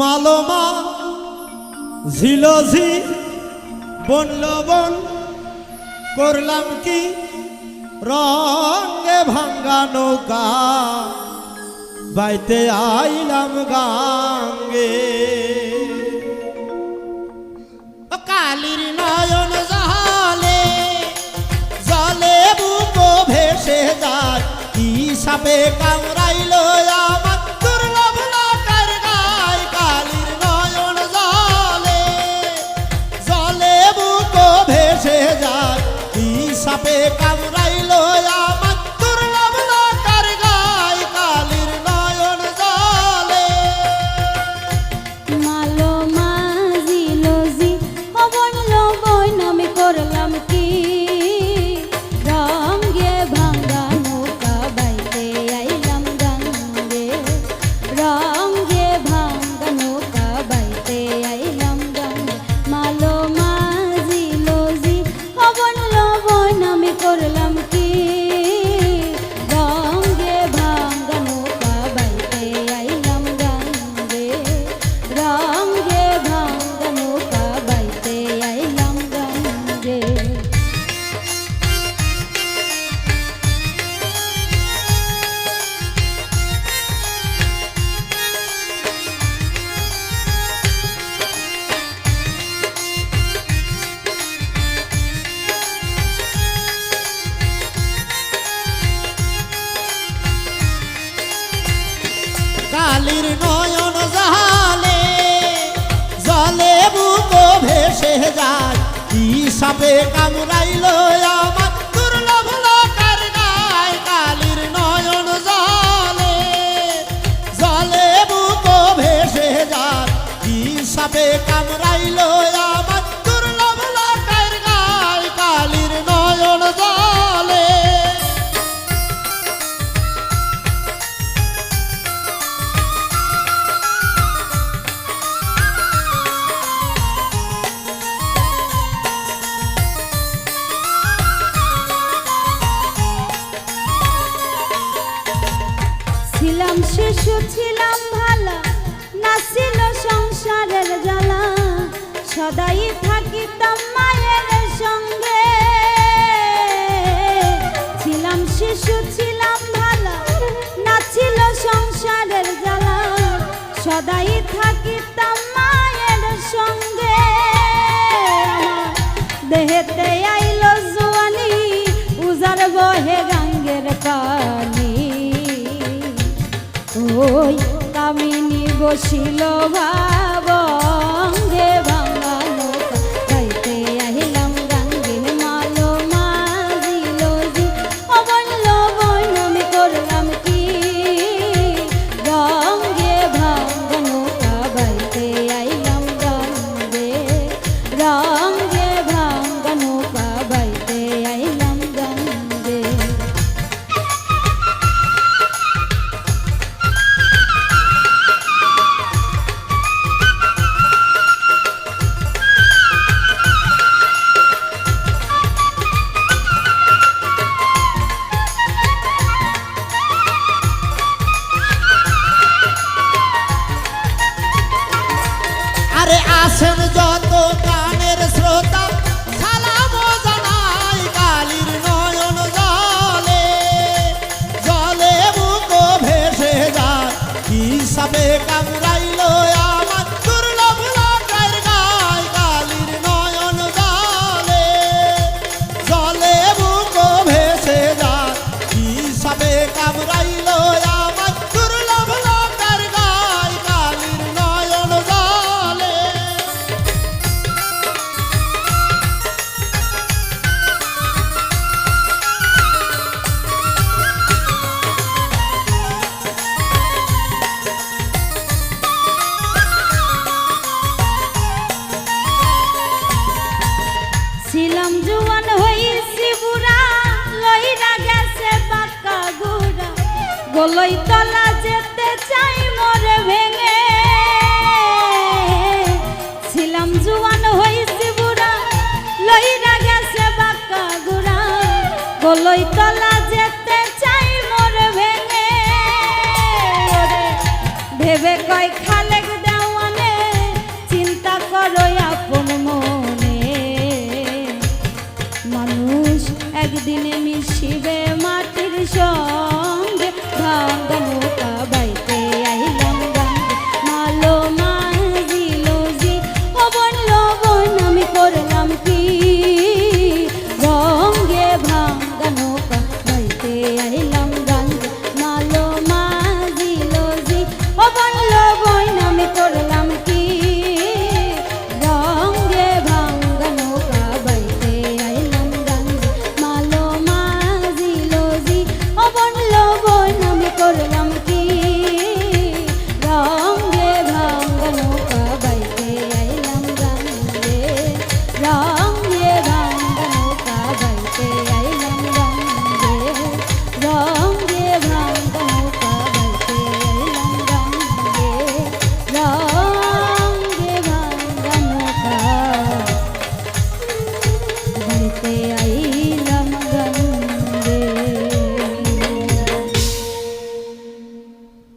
মালমা, ঝিলঝি বন করলাম কি রঙে ভাঙ্গা নৌকা? বাইতে আইলাম গাঙ্গে। কালির নয়ন জালে, জলে বুকো ভেসে যায়, কি সাপে কামড়াইল যায় পাবে কামরা એકામ সদাই থাকিতাম মায়ের সঙ্গে। ছিলাম শিশু, ছিলাম ভালো, না সংসারের জ্বালা। সদাই থাকিতাম মায়ের সঙ্গে। দেহেতে আইল জোয়ানি, উজার বহে গাঙ্গের পানি। ওই কামিনী বসিল ভাই। আসেন যত গানের শ্রোতা ষোলোই তলা যেতে চাই মরে ভেঙে। ছিলাম জুয়ান হইছি বুড়া লইরা গেছে বাক্কা গুড়া। ষোলোই তলা